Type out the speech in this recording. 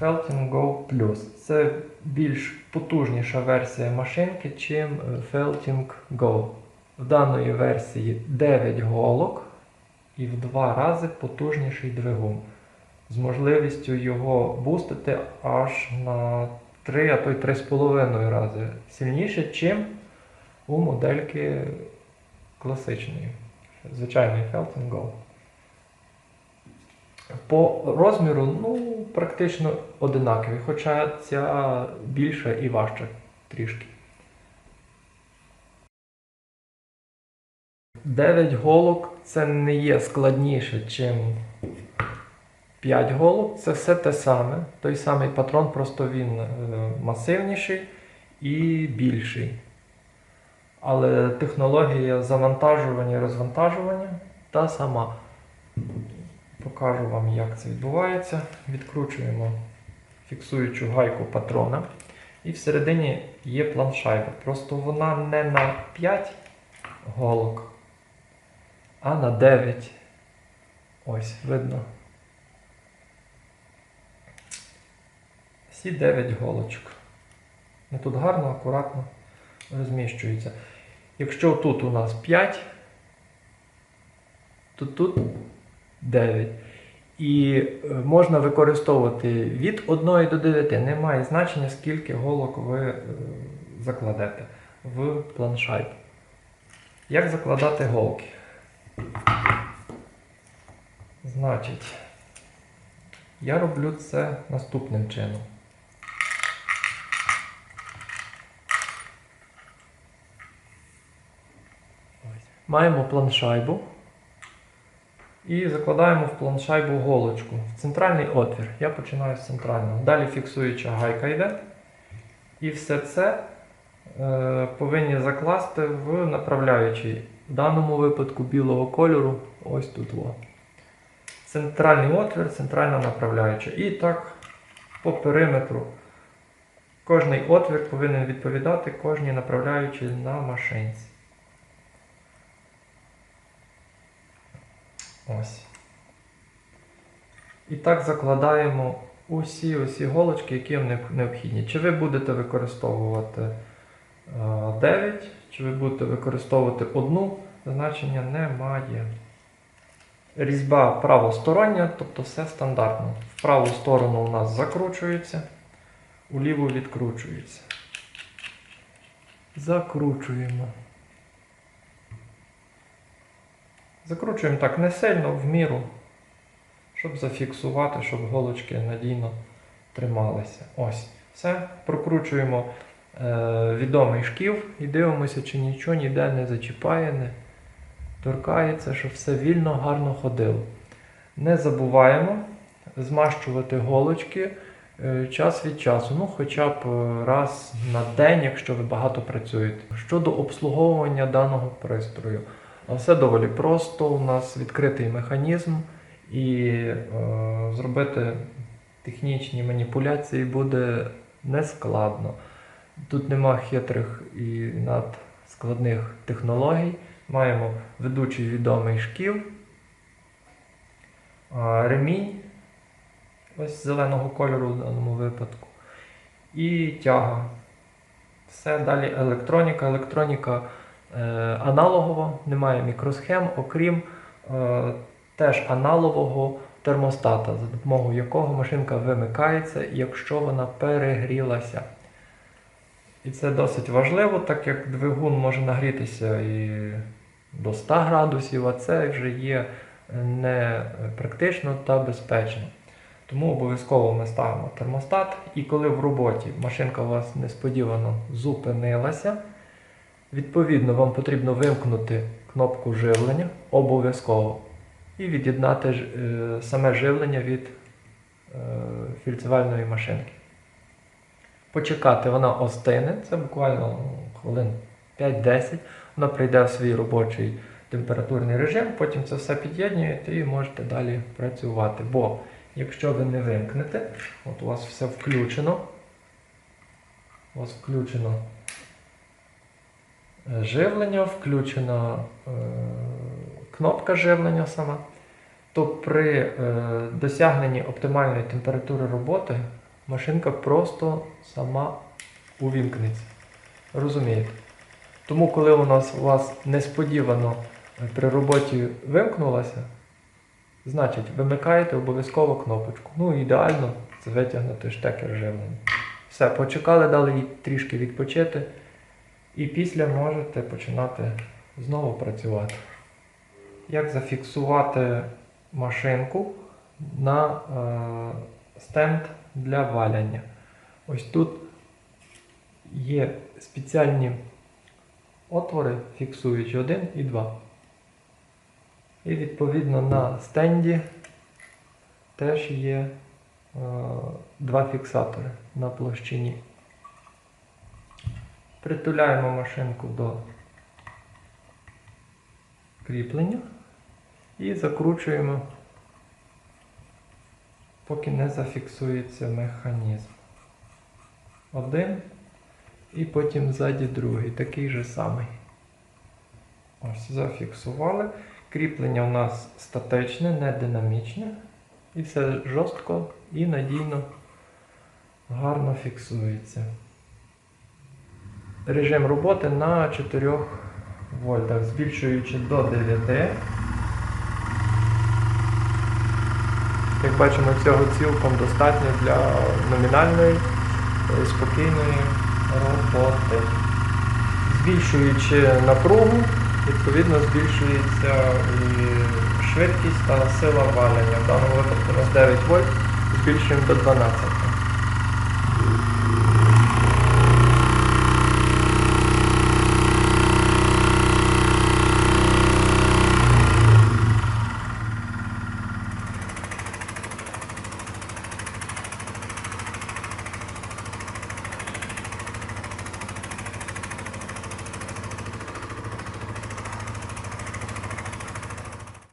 Felton Go Plus. Це більш потужніша версія машинки, чим е, Felting Go. В даної версії 9 голок і в два рази потужніший двигун. З можливістю його бустити аж на 3, а то й 3,5 рази сильніше, чим у модельки класичної. Звичайний Felton Go. По розміру, ну, практично одинакові, хоча ця більша і важча трішки. 9 голок це не є складніше, ніж 5 голок. Це все те саме. Той самий патрон, просто він е, масивніший і більший. Але технологія завантажування і розвантажування та сама. Покажу вам, як це відбувається. Відкручуємо фіксуючу гайку патрона. І всередині є планшайба. Просто вона не на 5 голок, а на 9. Ось, видно. Всі 9 голочок. Ну, Тут гарно, акуратно розміщується. Якщо тут у нас 5, то тут 9. І е, можна використовувати від 1 до 9. Немає значення, скільки голок ви е, закладете в планшайб. Як закладати голки? Значить, я роблю це наступним чином. Маємо планшайбу. І закладаємо в планшайбу голочку в центральний отвір. Я починаю з центрального. Далі фіксуюча гайка йде. І все це е, повинні закласти в направляючий. В даному випадку білого кольору ось тут. О. Центральний отвір, центральна направляюча. І так по периметру. Кожний отвір повинен відповідати кожній направляючій на машинці. Ось. І так закладаємо усі усі голочки, які вам необхідні. Чи ви будете використовувати е, 9, чи ви будете використовувати одну, значення немає. Різьба правостороння, тобто все стандартно. В праву сторону у нас закручується, у ліву відкручується. Закручуємо. Закручуємо так не сильно, в міру, щоб зафіксувати, щоб голочки надійно трималися. Ось. Все. Прокручуємо е, відомий шків і дивимося, чи нічого ніде не зачіпає, не торкається, щоб все вільно, гарно ходило. Не забуваємо змащувати голочки е, час від часу, ну хоча б е, раз на день, якщо ви багато працюєте. Щодо обслуговування даного пристрою. Все доволі просто. У нас відкритий механізм, і е, зробити технічні маніпуляції буде нескладно. Тут нема хитрих і надскладних технологій. Маємо ведучий відомий шків, ремінь ось зеленого кольору в даному випадку. І тяга. Все далі електроніка. Електроніка е, аналогова, немає мікросхем, окрім е, теж аналогового термостата, за допомогою якого машинка вимикається, якщо вона перегрілася. І це досить важливо, так як двигун може нагрітися і до 100 градусів, а це вже є не практично та безпечно. Тому обов'язково ми ставимо термостат, і коли в роботі машинка у вас несподівано зупинилася, відповідно вам потрібно вимкнути кнопку живлення обов'язково і від'єднати е, саме живлення від е, фільцевальної машинки. Почекати вона остине, це буквально хвилин 5-10. Вона прийде в свій робочий температурний режим, потім це все під'єднуєте і можете далі працювати. Бо якщо ви не вимкнете, от у вас все включено, у вас включено живлення, включена е, кнопка живлення сама, то при е, досягненні оптимальної температури роботи машинка просто сама увімкнеться. Розумієте? Тому, коли у нас у вас несподівано е, при роботі вимкнулася, значить вимикаєте обов'язково кнопочку. Ну, ідеально це витягнути штекер живлення. Все, почекали, дали їй трішки відпочити. І після можете починати знову працювати. Як зафіксувати машинку на е, стенд для валяння? Ось тут є спеціальні отвори, фіксуючі 1 і 2. І відповідно на стенді теж є е, два фіксатори на площині. Притуляємо машинку до кріплення і закручуємо, поки не зафіксується механізм. Один і потім ззаді другий, такий же самий. Ось, зафіксували. Кріплення у нас статичне, не динамічне. І все жорстко і надійно гарно фіксується. Режим роботи на 4 вольтах, збільшуючи до 9. Як бачимо, цього цілком достатньо для номінальної е, спокійної роботи. Збільшуючи напругу, відповідно збільшується і швидкість та сила валяння. В даному випадку у нас 9 вольт, збільшуємо до 12.